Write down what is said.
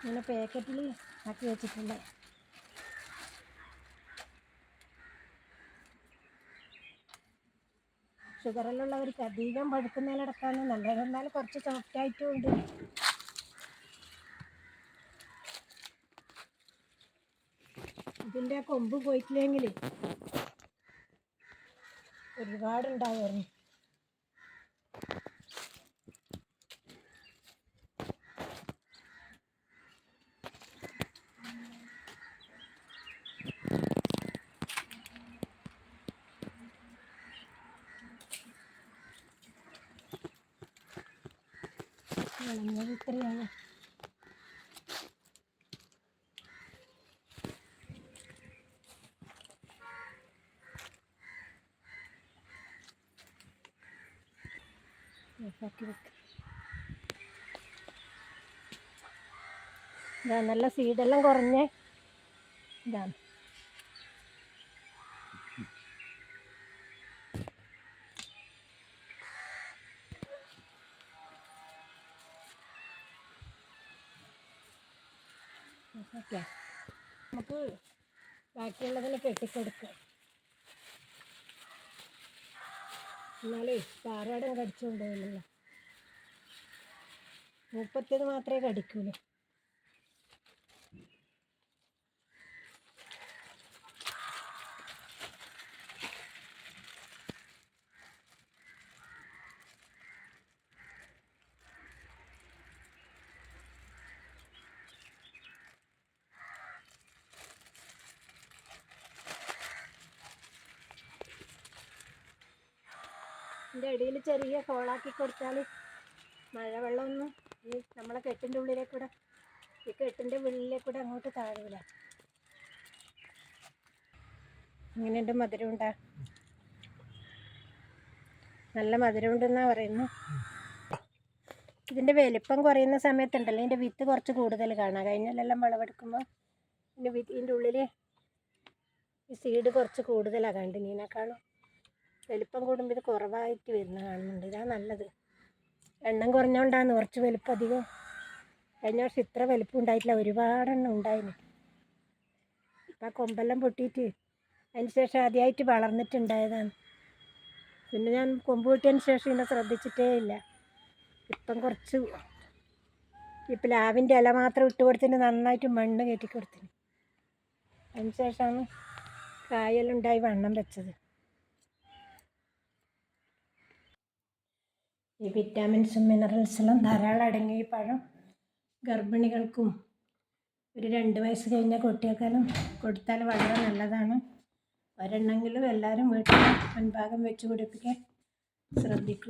ഇങ്ങനെ പാക്കറ്റിൽ ആക്കി വെച്ചിട്ടുണ്ട്. ഷുഗറിലുള്ളവർക്ക് അധികം പഴുക്കുന്നതിലടക്കാണ് നല്ലത്. എന്നാലും കുറച്ച് സോഫ്റ്റ് ആയിട്ടും ഉണ്ട്. ഇതിന്റെ കൊമ്പ് പോയിട്ടില്ലെങ്കിൽ ഒരുപാടുണ്ടാവുമായിരുന്നു വിളഞ്ഞത് ഇത്രയാണ്. ഇതാ നല്ല സീഡെല്ലാം കുറഞ്ഞേ ഇതാണ് ഓക്കെ. നമുക്ക് ബാക്കിയുള്ളതിന് കെട്ടിക്കൊടുക്കാം. എന്നാലേ പാറയുടെ കടിച്ചുകൊണ്ടുപോയില്ലല്ലോ. മുപ്പത്തിയത് മാത്രമേ കടിക്കൂലൂ. ഇതിന്റെ ഇടയിൽ ചെറിയ ഹോളാക്കി കൊടുത്താൽ മഴവെള്ളമൊന്നും ഈ നമ്മളെ കെട്ടിന്റെ ഉള്ളിലേക്കൂടെ ഈ കെട്ടിന്റെ ഉള്ളിലേക്കൂടെ അങ്ങോട്ട് താഴൂല. എന്റെ മധുരം ഉണ്ടാ. നല്ല മധുരം പറയുന്നത് ഇതിന്റെ വലിപ്പം കുറയുന്ന സമയത്തുണ്ടല്ലോ ഇതിന്റെ വിത്ത് കുറച്ച് കൂടുതൽ കാണാം. കഴിഞ്ഞാലെല്ലാം വിളവെടുക്കുമ്പോൾ ഇതിന്റെ വിത്ത് ഇതിന്റെ ഉള്ളിൽ ഈ സീഡ് കുറച്ച് കൂടുതലാണ് കണ്ടിനീനേക്കാളും വലിപ്പം കൂടുമ്പോൾ ഇത് കുറവായിട്ട് വരുന്ന കാണുന്നുണ്ട്. ഇതാണ് നല്ലത്. എണ്ണം കുറഞ്ഞുകൊണ്ടാണ് കുറച്ച് വലിപ്പം അധികം. കഴിഞ്ഞ വർഷം ഇത്ര വലിപ്പം ഉണ്ടായിട്ടില്ല. ഒരുപാടെണ്ണം ഉണ്ടായിന്. ഇപ്പം ആ കൊമ്പെല്ലാം പൊട്ടിയിട്ട് അതിന് ശേഷം ആദ്യമായിട്ട് വളർന്നിട്ടുണ്ടായതാണ്. പിന്നെ ഞാൻ കൊമ്പ് പൊട്ടിയതിന് ശേഷം ഇതിനെ ശ്രദ്ധിച്ചിട്ടേ ഇല്ല. ഇപ്പം കുറച്ച് ഈ പ്ലാവിന്റെ ഇല മാത്രം ഇട്ട് കൊടുത്തിട്ട് നന്നായിട്ട് മണ്ണ് കയറ്റി കൊടുത്തിന്. അതിന് ശേഷമാണ് കായലുണ്ടായി വണ്ണം വെച്ചത്. ഈ വിറ്റാമിൻസും മിനറൽസെല്ലാം ധാരാളം അടങ്ങിയ ഈ പഴം ഗർഭിണികൾക്കും ഒരു രണ്ട് വയസ്സ് കഴിഞ്ഞ കുട്ടികൾക്കെല്ലാം കൊടുത്താൽ വളരെ നല്ലതാണ്. ഒരെണ്ണെങ്കിലും എല്ലാവരും വീട്ടിൽ മുൻഭാഗം വെച്ച് പിടിപ്പിക്കാൻ ശ്രദ്ധിക്കുക